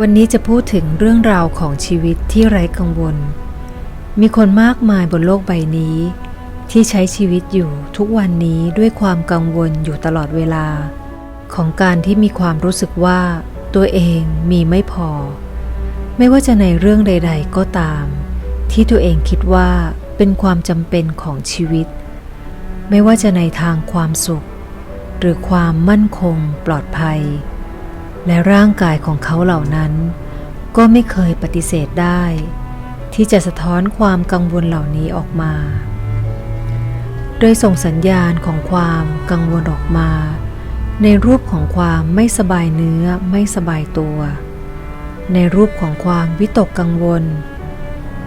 วันนี้จะพูดถึงเรื่องราวของชีวิตที่ไร้กังวล มีคนมากมายบนโลกใบนี้ ที่ใช้ชีวิตอยู่ทุกวันนี้ด้วยความกังวลอยู่ตลอดเวลา ของการที่มีความรู้สึกว่า ตัวเองมีไม่พอ ไม่ว่าจะในเรื่องใด ๆ ก็ตาม ที่ตัวเองคิดว่าเป็นความจำเป็นของชีวิต ไม่ว่าจะในทางความสุข หรือความมั่นคงปลอดภัย และร่างกายของเขาเหล่านั้น ก็ไม่เคยปฏิเสธได้ ที่จะสะท้อนความกังวลเหล่านี้ออกมา โดยส่งสัญญาณของความกังวลออกมา ในรูปของความไม่สบายเนื้อไม่สบายตัว ในรูปของความวิตกกังวล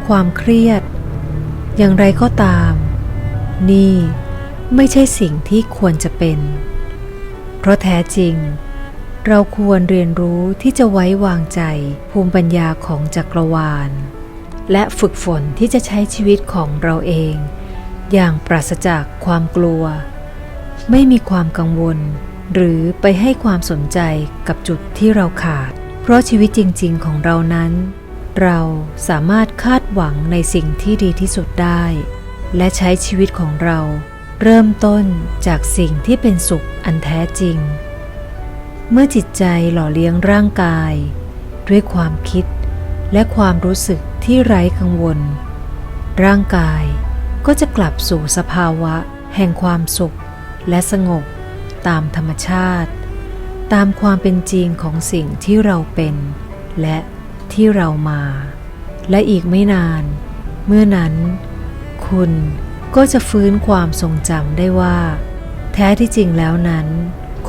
ความเครียด อย่างไรก็ตาม นี่ไม่ใช่สิ่งที่ควรจะเป็น เพราะแท้จริง เราควรเรียนรู้ที่จะไว้วางใจภูมิปัญญาของจักรวาล และฝึกฝนที่จะใช้ชีวิตของเราเอง อย่างปราศจากความกลัว ไม่มีความกังวล หรือไปให้ความสนใจกับจุดที่เราขาด เพราะชีวิตจริง ๆ ของเรานั้น เราสามารถคาดหวังในสิ่งที่ดีที่สุดได้ และใช้ชีวิตของเรา เริ่มต้นจากสิ่งที่เป็นสุขอันแท้จริง เมื่อจิตใจหล่อเลี้ยงร่างกาย ด้วยความคิดและความรู้สึกที่ไร้กังวล ร่างกายก็จะกลับสู่สภาวะแห่งความสุขและสงบตามธรรมชาติ ตามความเป็นจริงของสิ่งที่เราเป็น และที่เรามา และอีกไม่นาน เมื่อนั้น คุณก็จะฟื้นความทรงจำได้ว่า แท้ที่จริงแล้วนั้น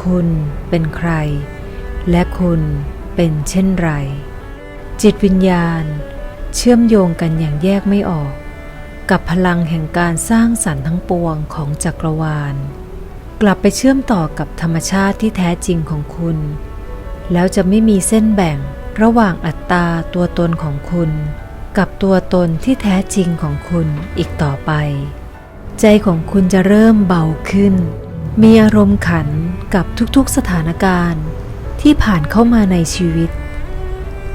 คุณเป็นใคร และคุณเป็นเช่นไร จิตวิญญาณ เชื่อมโยงกันอย่างแยกไม่ออก กับพลังแห่งการสร้างสรรค์ทั้งปวงของจักรวาล กลับไปเชื่อมต่อกับธรรมชาติที่แท้จริงของคุณ แล้วจะไม่มีเส้นแบ่งระหว่างอัตตาตัวตนของคุณ กับตัวตนที่แท้จริงของคุณอีกต่อไป ใจของคุณจะเริ่มเบาขึ้น มีอารมณ์ขันกับทุกๆสถานการณ์ที่ผ่านเข้ามาในชีวิต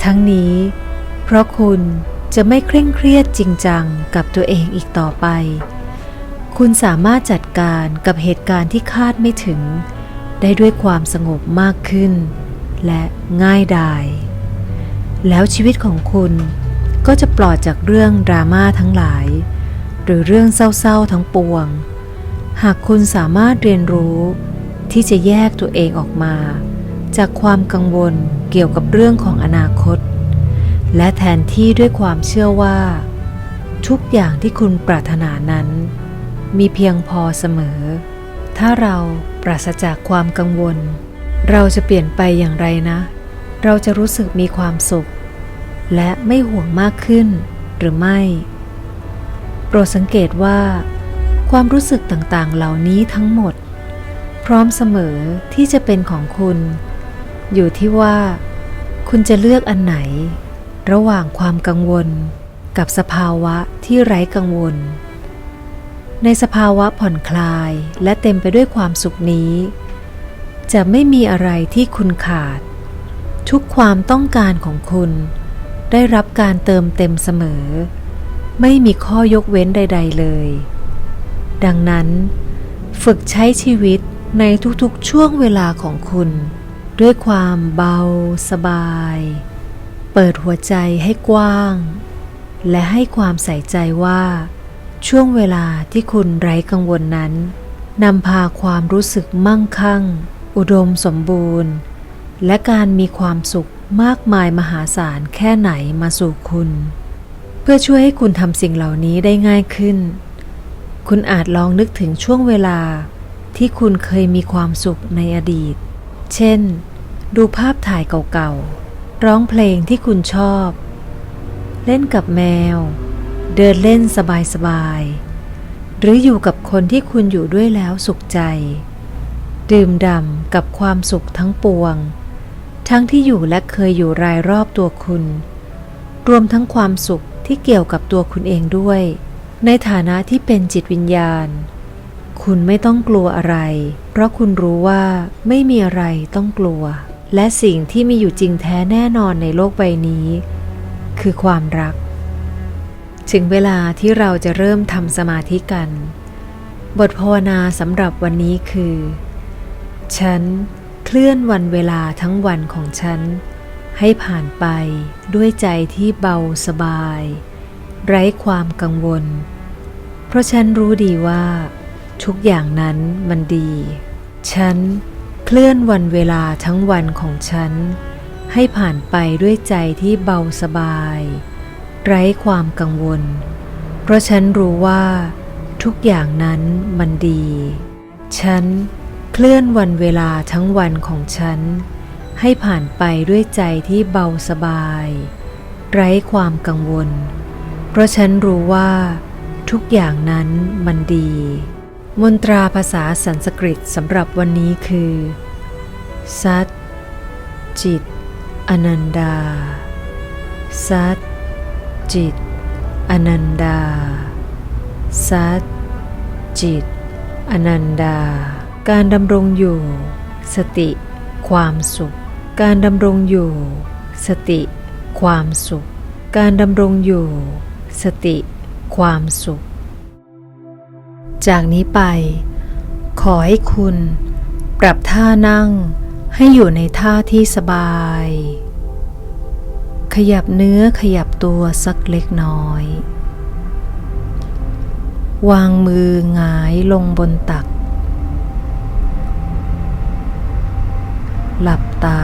ทั้งนี้ เพราะคุณจะไม่เคร่งเครียดจริงจังกับตัวเองอีกต่อไป คุณสามารถจัดการกับเหตุการณ์ที่คาดไม่ถึง ได้ด้วยความสงบมากขึ้น และง่ายดาย แล้วชีวิตของคุณก็จะปลอดจากเรื่องดราม่าทั้งหลาย หรือเรื่องเศร้าๆทั้งปวง หากคุณสามารถเรียนรู้ที่จะแยกตัวเองออกมา จากความกังวลเกี่ยวกับเรื่องของอนาคต และแทนที่ด้วยความเชื่อว่า ทุกอย่างที่คุณปรารถนานั้น มีเพียงพอเสมอ ถ้าเราปราศจากความกังวล เราจะเปลี่ยนไปอย่างไรนะ เราจะรู้สึกมีความสุข และไม่ห่วงมากขึ้นหรือไม่ โปรดสังเกตว่า ความรู้สึกต่างๆ เหล่านี้ทั้งหมด พร้อมเสมอที่จะเป็นของคุณ อยู่ที่ว่า คุณจะเลือกอันไหน ระหว่างความกังวล กับสภาวะที่ไร้กังวล ในสภาวะผ่อนคลายและเต็มไปด้วยความสุขนี้ จะไม่มีอะไรที่คุณขาด ทุกความต้องการของคุณ ได้รับการเติมเต็มเสมอ ไม่มีข้อยกเว้นใด ๆ เลย ดังนั้น ฝึกใช้ชีวิตในทุกๆช่วงเวลาของคุณ ด้วยความเบาสบาย เปิดหัวใจให้กว้าง และให้ความใส่ใจว่า ช่วงเวลาที่คุณไร้กังวลนั้นนำพาความรู้สึกมั่งคั่ง อุดมสมบูรณ์ และการมีความสุขมากมายมหาศาลแค่ไหนมาสู่คุณ เพื่อช่วยให้คุณทำสิ่งเหล่านี้ได้ง่ายขึ้น คุณอาจลองนึกถึงช่วงเวลาที่คุณเคยมีความสุขในอดีต เช่น ดูภาพถ่ายเก่าๆ ร้องเพลงที่คุณชอบ เล่นกับแมว เดินเล่นสบายๆ หรืออยู่กับคนที่คุณอยู่ด้วยแล้วสุขใจ ดื่มด่ำกับความสุขทั้งปวง ทั้งที่อยู่และเคยอยู่รายรอบตัวคุณ รวมทั้งความสุขที่เกี่ยวกับตัวคุณเองด้วย ในฐานะที่เป็นจิตวิญญาณ คุณไม่ต้องกลัวอะไร เพราะคุณรู้ว่าไม่มีอะไรต้องกลัว และสิ่งที่มีอยู่จริงแท้แน่นอนในโลกใบนี้ คือความรัก ถึงเวลาที่เราจะเริ่มทำสมาธิกัน บทภาวนาสำหรับวันนี้คือ ฉันเคลื่อนวันเวลาทั้งวันของฉัน ให้ผ่านไปด้วยใจที่เบาสบาย ไร้ความกังวล เพราะฉันรู้ดีว่า ทุกอย่างนั้นมันดี ฉันเคลื่อนวันเวลาทั้งวันของฉัน ให้ผ่านไปด้วยใจที่เบาสบาย ไร้ความกังวล เพราะฉันรู้ว่า ทุกอย่างนั้นมันดี ฉันเคลื่อนวันเวลาทั้งวันของฉัน ให้ผ่านไปด้วยใจที่เบาสบาย ไร้ความกังวล เพราะฉันรู้ว่า ทุกอย่างนั้นมันดี มนตราภาษาสันสกฤตสำหรับวันนี้คือ สัตจิต อนันดา สัตจิต อนันดา สัตจิต อนันดา การดำรงอยู่ สติ ความสุข การดำรงอยู่ สติ ความสุข การดำรงอยู่ สติ ความสุข จากนี้ไป ขอให้คุณ ปรับท่านั่งให้อยู่ในท่าที่สบาย ขยับเนื้อขยับตัวสักเล็กน้อย วางมือหงายลงบนตัก หลับตา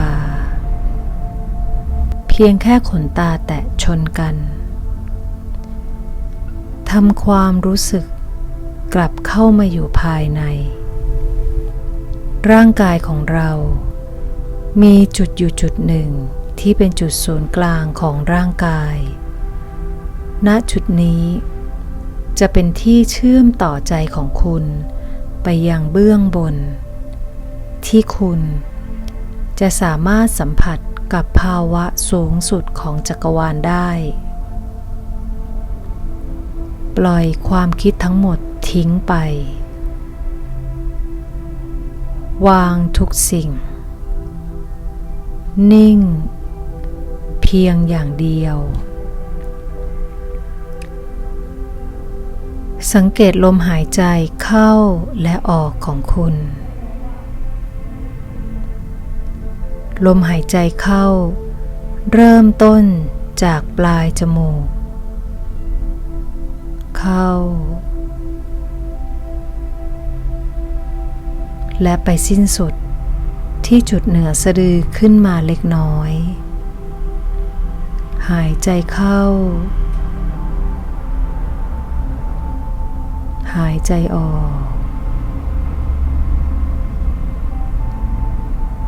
เพียงแค่ขนตาแตะชนกัน ทำความรู้สึกกลับเข้ามาอยู่ภายใน ร่างกายของเรา มีจุดอยู่จุดหนึ่งที่เป็นจุดศูนย์กลางของร่างกาย ณ จุดนี้ จะเป็นที่เชื่อมต่อใจของคุณ ไปยังเบื้องบน ที่คุณจะสามารถสัมผัสกับภาวะสูงสุดของจักรวาลได้ ปล่อยความคิดทั้งหมดทิ้งไป วางทุกสิ่ง นิ่ง เพียงอย่างเดียว สังเกตลมหายใจเข้าและออกของคุณ ลมหายใจเข้า เริ่มต้นจากปลายจมูก เข้า และไปสิ้นสุดที่จุดเหนือสะดือขึ้นมาเล็กน้อย หายใจเข้า หายใจออก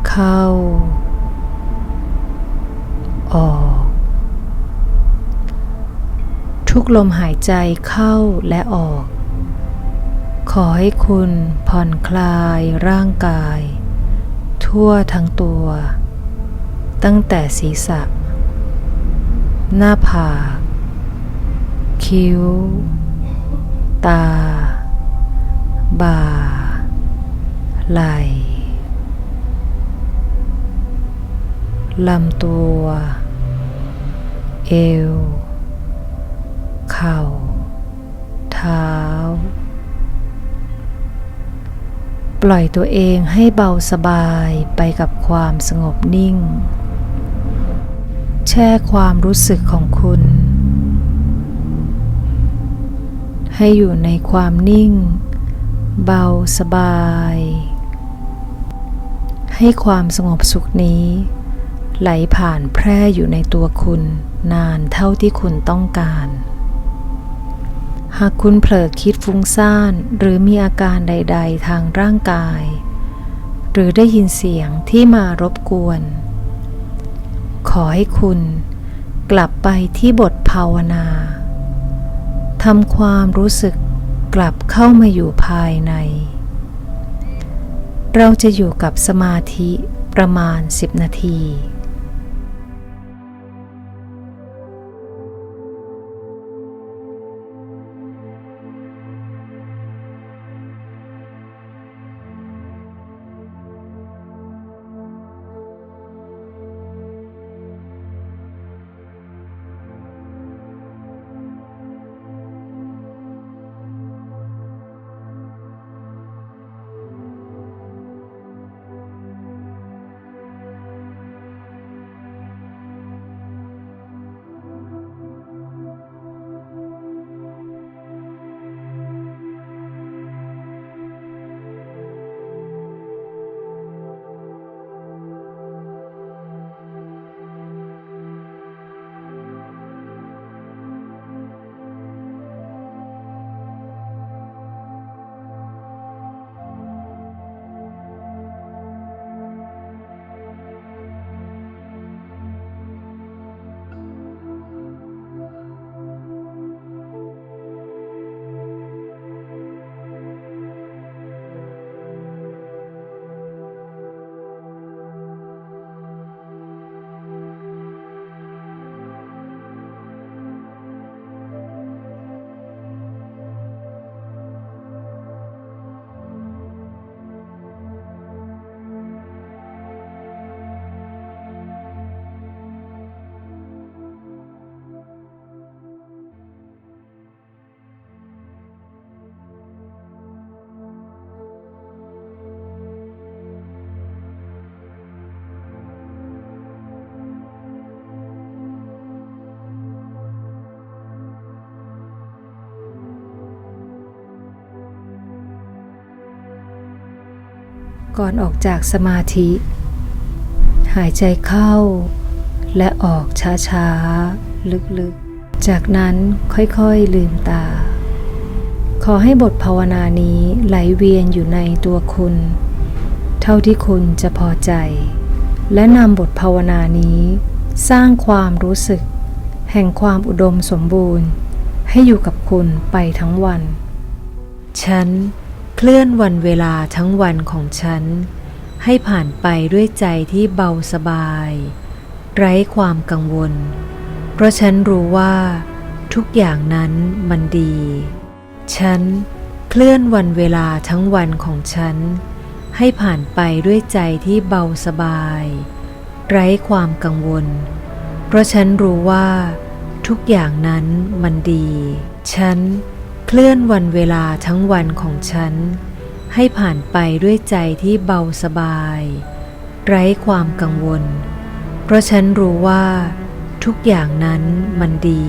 เข้า ออก ทุกลมหายใจเข้าและออก ขอให้คุณผ่อนคลายร่างกาย ทั่วทั้งตัว ตั้งแต่ศีรษะ หน้าผาก คิ้ว ตา บ่า ไหล่ลำตัว เอว ข่า เท้า ปล่อยตัวเองให้เบาสบายไปกับความสงบนิ่ง แช่ความรู้สึกของคุณ ให้อยู่ในความนิ่ง เบาสบาย ให้ความสงบสุขนี้ไหลผ่านแพร่อยู่ในตัวคุณนานเท่าที่คุณต้องการ หากคุณเผลอคิดฟุ้งซ่านหรือมีอาการใด ๆ ทางร่างกาย หรือได้ยินเสียงที่มารบกวน ขอให้คุณกลับไปที่บทภาวนาทำความรู้สึกกลับเข้ามาอยู่ภายใน เราจะอยู่กับสมาธิประมาณ 10 นาที ก่อนออกจากสมาธิ หายใจเข้า และออกช้าๆ ลึกๆ จากนั้นค่อยๆลืมตา ขอให้บทภาวนานี้ไหลเวียนอยู่ในตัวคุณ เท่าที่คุณจะพอใจ และนำบทภาวนานี้ สร้างความรู้สึก แห่งความอุดมสมบูรณ์ ให้อยู่กับคุณไปทั้งวัน ฉัน เคลื่อนวันเวลาทั้งวันของฉัน ให้ผ่านไปด้วยใจที่เบาสบาย ไร้ความกังวล เพราะฉันรู้ว่า ทุกอย่างนั้นมันดี ฉันเคลื่อนวันเวลาทั้งวันของฉัน ให้ผ่านไปด้วยใจที่เบาสบาย ไร้ความกังวล เพราะฉันรู้ว่า ทุกอย่างนั้นมันดี ฉัน เคลื่อนวันเวลาทั้งวันของฉัน ให้ผ่านไปด้วยใจที่เบาสบาย ไร้ความกังวล เพราะฉันรู้ว่า ทุกอย่างนั้นมันดี